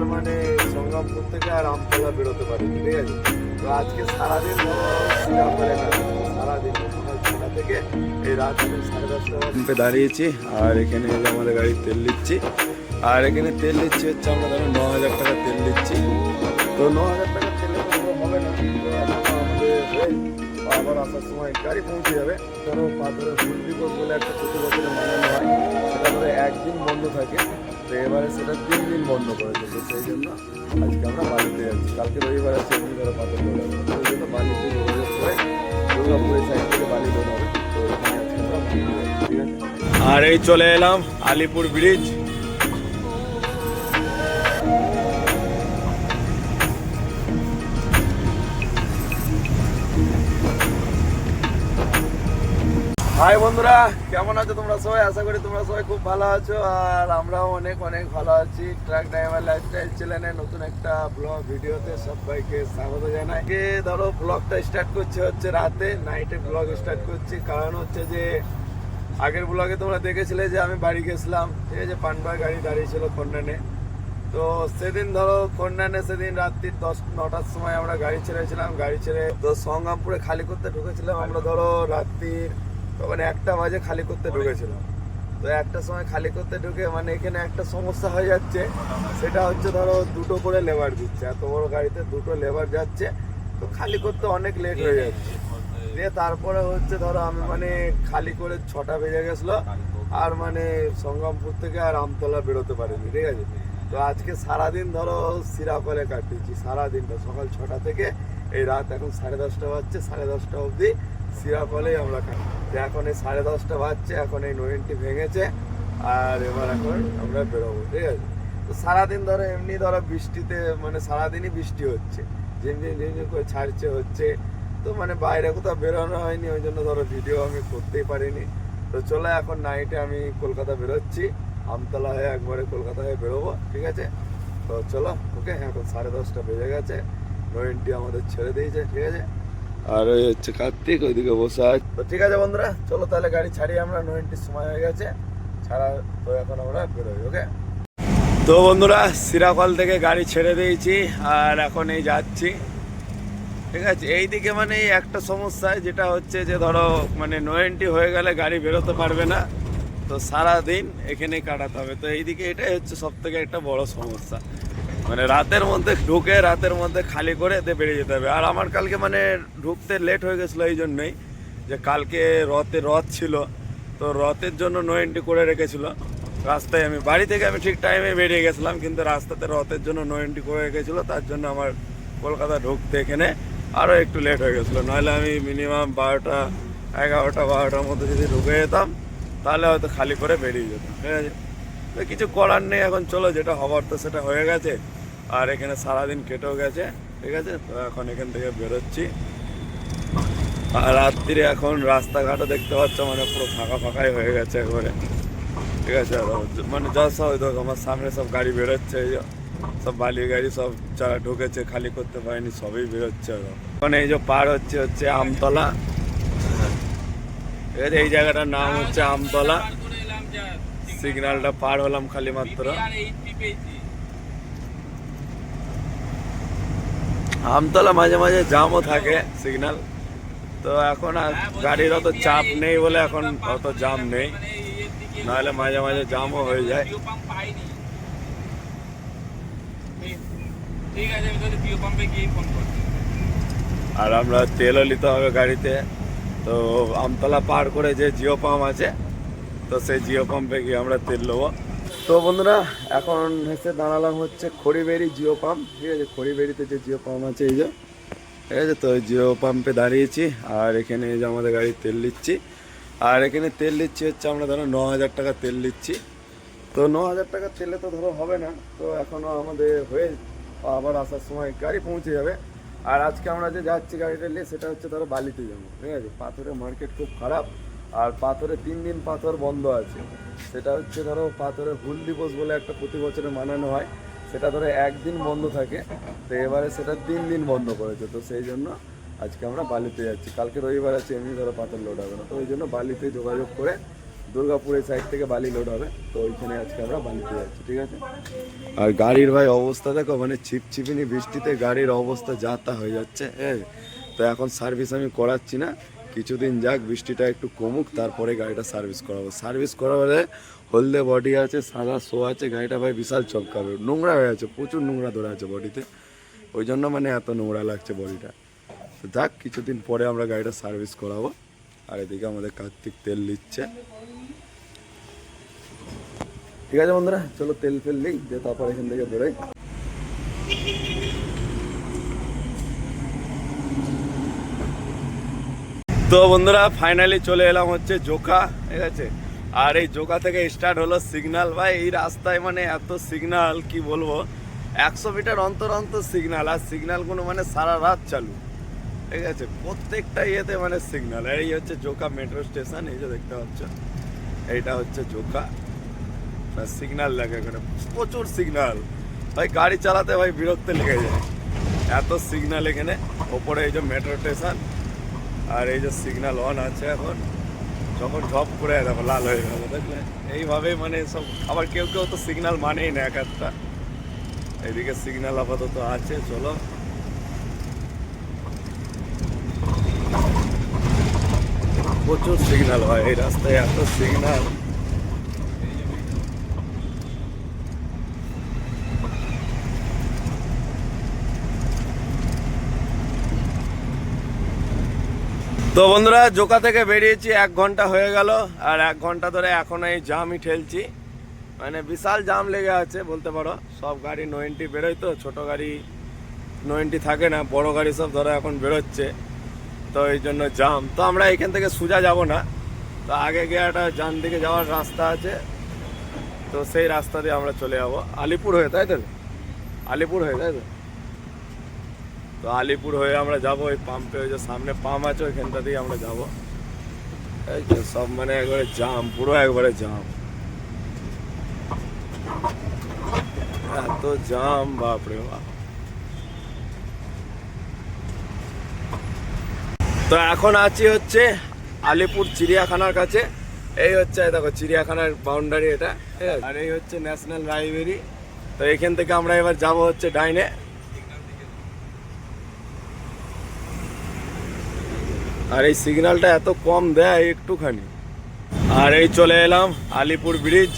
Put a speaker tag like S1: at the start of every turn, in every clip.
S1: আর মানে সংগ্রামপুর থেকে আর আমতলা বেরোতে পারি ঠিক আছে? তো আজকে সারাদিন সারাদিন সকাল থেকে এই রাত সাড়ে দশটা দাঁড়িয়েছি আর এখানে যে আমাদের গাড়ির তেল নিচ্ছি। আর এখানে তেল নিচ্ছি হচ্ছে আমরা ধরো ন হাজার টাকা তেল নিচ্ছি। তো ন হাজার টাকা তেলে হবে না। আবার আসার সময় গাড়ি পৌঁছে যাবে। ধরো পাথরে ফুল দিবস বলে একটা প্রতি বছরে মানানো হয় সেটা ধরো একদিন বন্ধ থাকে। তো এবারে সেটা তিন দিন বন্ধ করে দিল সেই জন্য আজকে আমরা বাড়িতে যাচ্ছি কালকে রবিবার আছে, এমনি ধরো তো জন্য বাড়িতে দুর্গাপুরের সাইড থেকে বাড়ি তো ঠিক আছে? আর এই চলে এলাম আলিপুর ব্রিজ। হাই বন্ধুরা, কেমন আছো তোমরা সবাই? আশা করি তোমরা সবাই খুব ভালো আছো, আর আমরাও অনেক অনেক ভালো আছি। ট্রাক ড্রাইভার লাইফস্টাইল চ্যানেলে নতুন একটা ব্লগ ভিডিওতে সবাইকে স্বাগত জানাই। কে ধরো ব্লগটা স্টার্ট করছে হচ্ছে রাতে নাইটে ব্লগ স্টার্ট করছি। কারণ হচ্ছে যে, আগের ব্লগে তোমরা দেখেছিলে যে আমি বাড়ি গেছিলাম, ঠিক আছে পানবার গাড়ি দাঁড়িয়ে দাঁড়িয়েছিল কন্যানে। তো সেদিন ধরো কন্যানে সেদিন রাত্রি দশ, নটার সময় আমরা গাড়ি ছেড়েছিলাম। গাড়ি ছেড়ে তো সংগ্রামপুরে খালি করতে ঢুকেছিলাম। আমরা ধরো রাত্রির তখন একটা বাজে খালি করতে ঢুকেছিলাম। তো একটা সময় খালি করতে ঢুকে মানে এখানে একটা সমস্যা হয়ে যাচ্ছে। সেটা হচ্ছে ধরো দুটো করে লেবার দিচ্ছে এত বড় গাড়িতে দুটো লেবার যাচ্ছে। তো খালি করতে অনেক লেট হয়ে যাচ্ছে। দিয়ে তারপরে হচ্ছে ধরো আমি মানে খালি করে ছটা বেজে গেছিল। আর মানে সংগ্রামপুর থেকে আর আমতলা বেরোতে পারিনি ঠিক আছে? তো আজকে সারাদিন ধরো সিরাপলে কাটিয়েছি সারাদিনটা। সকাল ছটা থেকে এই রাত এখন সাড়ে দশটা বাজছে সাড়ে দশটা অবধি সিরাপলেই আমরা কাটি তো এখন এই সাড়ে দশটা বাজছে, এখন এই নয়নটি ভেঙেছে, আর এবার এখন আমরা বেরোবো, ঠিক আছে? তো সারাদিন ধরো এমনি ধরো বৃষ্টিতে মানে সারাদিনই বৃষ্টি হচ্ছে ঝিমঝিম ঝিমঝিম করে ছাড়ছে, হচ্ছে। তো মানে বাইরে কোথাও বেরোনো হয়নি, ওই জন্য ধরো ভিডিও আমি করতেই পারিনি। তো চলো এখন নাইটে আমি কলকাতা বেরোচ্ছি, আমতলা হয়ে একবারে কলকাতা হয়ে বেরোবো, ঠিক আছে? তো চলো ওকে এখন সাড়ে দশটা বেজে গেছে, নয়নটি আমাদের ছেড়ে দিয়েছে, ঠিক আছে? আর ওই হচ্ছে কার্তিক ওইদিকে বসে আছে। তো ঠিক আছে বন্ধুরা চলো তাহলে গাড়ি ছাড়িয়ে আমরা নয়নটির সময় হয়ে গেছে। ছাড়া তো এখন আমরা বেরোই ওকে তো বন্ধুরা সিরাকল থেকে গাড়ি ছেড়ে দিয়েছি আর এখন এই যাচ্ছি। ঠিক আছে এইদিকে মানে একটা সমস্যা যেটা হচ্ছে যে ধরো মানে নোয়েন্টি হয়ে গেলে গাড়ি বেরোতে পারবে না। তো সারা দিন এখানেই কাটাতে হবে। তো এইদিকে এটাই হচ্ছে সব থেকে একটা বড় সমস্যা। মানে রাতের মধ্যে ঢুকে, রাতের মধ্যে খালি করে এতে বেরিয়ে যেতে হবে। আর আমার কালকে মানে ঢুকতে লেট হয়ে গেছিল এই জন্যই যে কালকে রথে, রথ ছিল। তো রথের জন্য নো এন্ট্রি করে রেখেছিল। রাস্তায় আমি, বাড়ি থেকে আমি ঠিক টাইমে বেরিয়ে গেছিলাম, কিন্তু রাস্তাতে রথের জন্য নো এন্ট্রি করে রেখেছিল, তার জন্য আমার কলকাতা ঢুকতে এখানে আরও একটু লেট হয়ে গেছিল। নাহলে আমি মিনিমাম বারোটা, এগারোটা, বারোটার মধ্যে যদি ঢুকে যেতাম, তাহলে হয়তো খালি করে বেরিয়ে যেতাম। ঠিক আছে? কিছু করার নেই, এখন চলো যেটা হবার তো সেটা হয়ে গেছে। আর এখানে সারাদিন কেটেও গেছে ঠিক আছে? তো এখন এখান থেকে বেরোচ্ছি। আর রাত্রিরে এখন রাস্তাঘাটও দেখতে পাচ্ছ মানে পুরো ফাঁকা ফাঁকাই হয়ে গেছে একবারে। ঠিক আছে? মানে যা সব দেখো আমার সামনে সব গাড়ি বেরোচ্ছে এই যে, সব বালি গাড়ি সব যারা ঢুকেছে খালি করতে পারেনি সবই বেরোচ্ছে মানে এই যে পার হচ্ছে হচ্ছে আমতলা। ঠিক আছে? এই জায়গাটার নাম হচ্ছে আমতলা। সিগন্যালটা পার হলাম খালি মাত্র। আমতলা মাঝে মাঝে জামও থাকে সিগন্যাল তো এখন আর গাড়ির অত চাপ নেই বলে এখন অত জাম নেই। নাহলে মাঝে মাঝে জামও হয়ে যায়। আর আমরা তেলও নিতে হবে গাড়িতে। তো আমতলা পার করে যে জিও পাম্প আছে, তো সেই জিও পাম্পে গিয়ে আমরা তেল নেব। তো বন্ধুরা, এখন এসে দাঁড়ালাম হচ্ছে খড়িবেড়ি জিও পাম্প। ঠিক আছে, খড়িবেড়িতে যে জিও পাম্প আছে এই যে। ঠিক আছে, তো জিও পাম্পে দাঁড়িয়েছি, আর এখানে এই যে আমাদের গাড়ি তেল নিচ্ছি আর এখানে তেল নিচ্ছি হচ্ছে আমরা ধরো ন হাজার টাকা তেল নিচ্ছি তো ন হাজার টাকা তেলে তো ধরো হবে না, তো এখনও আমাদের হয়ে আবার আসার সময় গাড়ি পৌঁছে যাবে। আর আজকে আমরা যে যাচ্ছি গাড়িটা নিয়ে, সেটা হচ্ছে ধরো বালিতে যাব। ঠিক আছে, পাথরের মার্কেট খুব খারাপ। আর পাথরে তিন দিন পাথর বন্ধ আছে। সেটা হচ্ছে ধরো পাথরে হুল দিবস বলে একটা প্রতি বছরে মানানো হয়। সেটা ধরো একদিন বন্ধ থাকে। তো এবারে সেটা তিন দিন বন্ধ করেছে। তো সেই জন্য আজকে আমরা বালিতে যাচ্ছি। কালকে রবিবার আছে, এমনি ধরো পাথর লোড হবে না। তো ওই জন্য বালিতে যোগাযোগ করে দুর্গাপুরের সাইড থেকে বালি লোড হবে। তো ওইখানে আজকে আমরা বালিতে যাচ্ছি, ঠিক আছে? আর গাড়ির ভাই অবস্থা দেখো মানে ছিপছিপিনি বৃষ্টিতে গাড়ির অবস্থা যা তা হয়ে যাচ্ছে হ্যাঁ? তো এখন সার্ভিস আমি করাচ্ছি না। কিছুদিন যাক, বৃষ্টিটা একটু কমুক, তারপরে গাড়িটা সার্ভিস করাবো। সার্ভিস করালে হলদে বডি আছে, সাদা শো আছে, গাড়িটা ভাই বিশাল চমকাবে। নোংরা হয়ে আছে, প্রচুর নোংরা ধরে আছে বডিতে। ওই জন্য মানে এত নোংরা লাগছে বডিটা। যাক, কিছুদিন পরে আমরা গাড়িটা সার্ভিস করাবো। আর এদিকে আমাদের কার্তিক তেল নিচ্ছে। ঠিক আছে বন্ধুরা, চলো তেল ফেল নিই, দিয়ে তারপর এখান থেকে বেরোই তো বন্ধুরা ফাইনালি চলে এলাম হচ্ছে জোকা, ঠিক আছে? আর এই জোকা থেকে স্টার্ট হলো সিগনাল ভাই, এই রাস্তায় মানে এত সিগনাল কি বলব? একশো মিটার অন্তর অন্তর সিগনাল আর সিগন্যালগুলো মানে সারা রাত চালু। ঠিক আছে? প্রত্যেকটা ইয়েতে মানে সিগন্যাল এই হচ্ছে জোকা মেট্রো স্টেশন এই যে দেখতে পাচ্ছ, এইটা হচ্ছে জোকা। সিগনাল লাগে এখানে, প্রচুর সিগনাল ভাই, গাড়ি চালাতে ভাই বিরক্ত লেগে যায়। এত সিগনাল এখানে, ওপরে এই যে মেট্রো স্টেশন আর এই যে সিগন্যাল অন আছে এখন, যখন ঝপ করে দেখো লাল হয়ে গেল, দেখলে? এইভাবেই মানে সব, আবার কেউ কেউ তো সিগন্যাল মানেই না এক একটা। এদিকে সিগন্যাল আপাতত আছে, চলো। প্রচুর সিগন্যাল হয় এই রাস্তায়, এত সিগন্যাল তো বন্ধুরা, জোকা থেকে বেরিয়েছি, এক ঘণ্টা হয়ে গেল, আর এক ঘণ্টা ধরে এখন এই জামই ঠেলছি। মানে বিশাল জাম লেগে আছে, বলতে পারো। সব গাড়ি নোয়েন্টি বেরোয় তো, ছোট গাড়ি নোয়েন্টি থাকে না, বড় গাড়ি সব ধরো এখন বেরোচ্ছে। তো এই জন্য জাম। তো আমরা এখান থেকে সোজা যাব না। তো আগে গিয়ে একটা জান দিকে যাওয়ার রাস্তা আছে। তো সেই রাস্তা দিয়ে আমরা চলে যাব। আলিপুর হয়ে, তাই তো? আলিপুর হয়ে, তাই তো? তো আলিপুর হয়ে আমরা যাব ওই পাম্পে ওই যে সামনে পাম্প আছে, ওইখানটা দিয়ে আমরা যাব। এই সব মানে একবারে জাম, পুরো একবারে জাম। এত জাম, বাপরে বাপ। তো এখন আছি হচ্ছে আলিপুর চিড়িয়াখানার কাছে। এই হচ্ছে দেখো চিড়িয়াখানার বাউন্ডারি এটা আর এই হচ্ছে ন্যাশনাল লাইব্রেরি তো এখান থেকে আমরা এবার যাব হচ্ছে ডাইনে। আর এই সিগন্যালটা এত কম দেয় একটুখানি। আর এই চলে এলাম আলিপুর ব্রিজ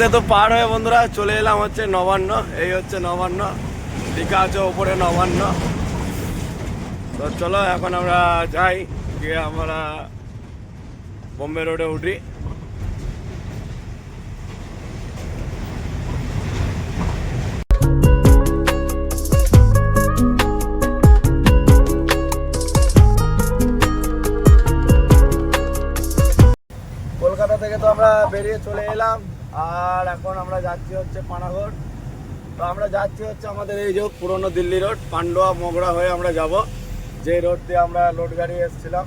S1: হুগলি তো পার হয়ে বন্ধুরা চলে এলাম হচ্ছে নবান্ন। এই হচ্ছে নবান্ন। টিকা আছে ওপরে নবান্ন। তো চলো এখন আমরা যাই, গিয়ে আমরা বোম্বে রোডে উঠি। কলকাতা থেকে তো আমরা বেরিয়ে চলে এলাম। আর এখন আমরা যাচ্ছি হচ্ছে পানাগড়। তো আমরা যাচ্ছি হচ্ছে আমাদের এই যে পুরনো দিল্লি রোড, পান্ডুয়া মগরা হয়ে আমরা যাব। যে রোড দিয়ে আমরা লোড গাড়ি এসেছিলাম।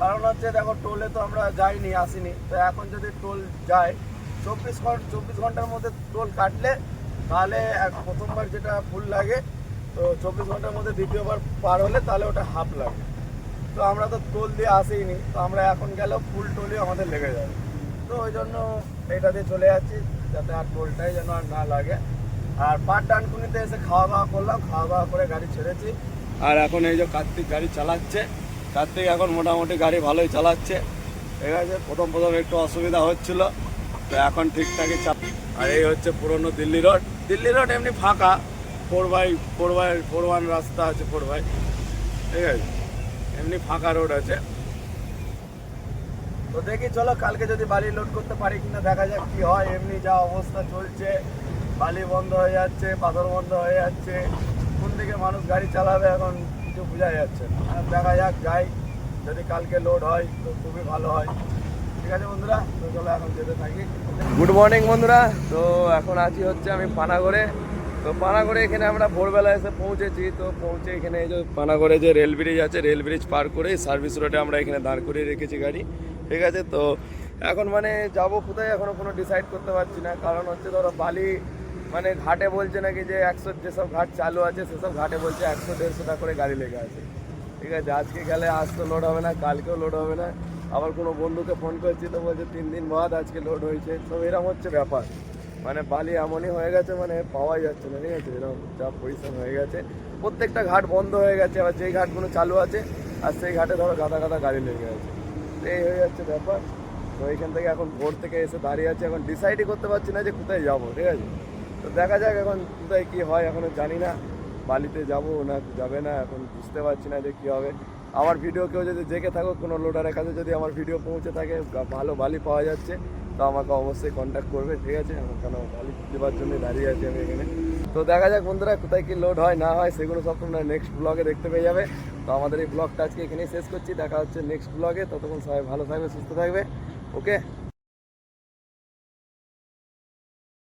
S1: কারণ হচ্ছে দেখো, টোলে তো আমরা যাইনি, আসিনি। তো এখন যদি টোল যায়, চব্বিশ ঘণ্টা চব্বিশ ঘণ্টার মধ্যে টোল কাটলে তাহলে প্রথমবার যেটা ফুল লাগে, তো চব্বিশ ঘণ্টার মধ্যে দ্বিতীয়বার পার হলে তাহলে ওটা হাফ লাগে। তো আমরা তো টোল দিয়ে আসিনি, তো আমরা এখন গেলেও ফুল টোলই আমাদের লেগে যাবে। তো ওই জন্য এটা দিয়ে চলে যাচ্ছি, যাতে আর টোলটাই যেন আর না লাগে। আর পাট ডানকুনিতে এসে খাওয়া দাওয়া করলাম, খাওয়া দাওয়া করে গাড়ি ছেড়েছি। আর এখন এই যে কার্তিক গাড়ি চালাচ্ছে, কার্তিক এখন মোটামুটি গাড়ি ভালোই চালাচ্ছে। ঠিক আছে, প্রথম প্রথম একটু অসুবিধা হচ্ছিল, তো এখন ঠিকঠাকই চাপ আর এই হচ্ছে পুরনো দিল্লি রোড। দিল্লি রোড এমনি ফাঁকা, four by four by, four one রাস্তা আছে, ফোর বাই। ঠিক আছে, এমনি ফাঁকা রোড আছে। তো দেখি, চলো কালকে যদি বাড়ি লোড করতে পারি কিনা, দেখা যাক কি হয়। এমনি যা অবস্থা চলছে, বালি বন্ধ হয়ে যাচ্ছে, পাথর বন্ধ হয়ে যাচ্ছে। কোন দিকে মানুষ গাড়ি চালাবে এখন কিছু বোঝা যাচ্ছে না। দেখা যাক, যাই। যদি কালকে লোড হয়, তো খুবই ভালো হয়। ঠিক আছে বন্ধুরা, তো চলো এখন যেতে থাকি। গুড মর্নিং বন্ধুরা। তো এখন আছি হচ্ছে আমি পানাগড়ে। তো পানাগড়ে এখানে আমরা ভোরবেলা এসে পৌঁছেছি। তো পৌঁছে এখানে এই যে পানাগড়ে যে রেল ব্রিজ আছে রেল ব্রিজ পার করে সার্ভিস রোডে আমরা এখানে দাঁড় করিয়ে রেখেছি গাড়ি। ঠিক আছে? তো এখন মানে যাব কোথায় এখনও কোনো ডিসাইড করতে পারছি না। কারণ হচ্ছে ধরো বালি মানে ঘাটে বলছে নাকি যে একশো যেসব ঘাট চালু আছে, সেসব ঘাটে বলছে একশো দেড়শো টাকা করে গাড়ি লেগে আছে। ঠিক আছে? আজকে গেলে আজ তো লোড হবে না, কালকেও লোড হবে না। আবার কোনো বন্ধুকে ফোন করছি তো বলছে, তিন দিন বাদ, আজকে লোড হয়েছে। তো এরকম হচ্ছে ব্যাপার। মানে বালি এমনই হয়ে গেছে মানে পাওয়াই যাচ্ছে না, ঠিক আছে? এরকম যা পজিশন হয়ে গেছে। প্রত্যেকটা ঘাট বন্ধ হয়ে গেছে, আবার যেই ঘাটগুলো চালু আছে, আর সেই ঘাটে ধরো গাদা গাদা গাড়ি লেগে গেছে এই হয়ে যাচ্ছে ব্যাপার। তো এইখান থেকে এখন ভোর থেকে এসে দাঁড়িয়ে আছে। এখন ডিসাইডই করতে পারছি না যে কোথায় যাব, ঠিক আছে? তো দেখা যাক এখন কোথায় কী হয় এখনও জানি না। বালিতে যাব না, যাবে না, এখন বুঝতে পারছি না যে কী হবে। আমার ভিডিও কেউ যদি জেগে থাকো কোনো লোডারের কাছে যদি আমার ভিডিও পৌঁছে থাকে ভালো বালি পাওয়া যাচ্ছে, তো আমাকে অবশ্যই কন্ট্যাক্ট করবে, ঠিক আছে? কেন বালি দেওয়ার জন্য দাঁড়িয়ে আছি আমি এখানে। তো দেখা যাক বন্ধুরা, কোথায় কি লোড হয়, না হয়, সেগুলো সব তোমরা নেক্সট ব্লগে দেখতে পেয়ে যাবে। তো আমাদের এই ব্লগটা আজকে এখানেই শেষ করছি, দেখা হচ্ছে নেক্সট ব্লগে ততক্ষণ সবাই ভালো থাকবে, সুস্থ থাকবে। ওকে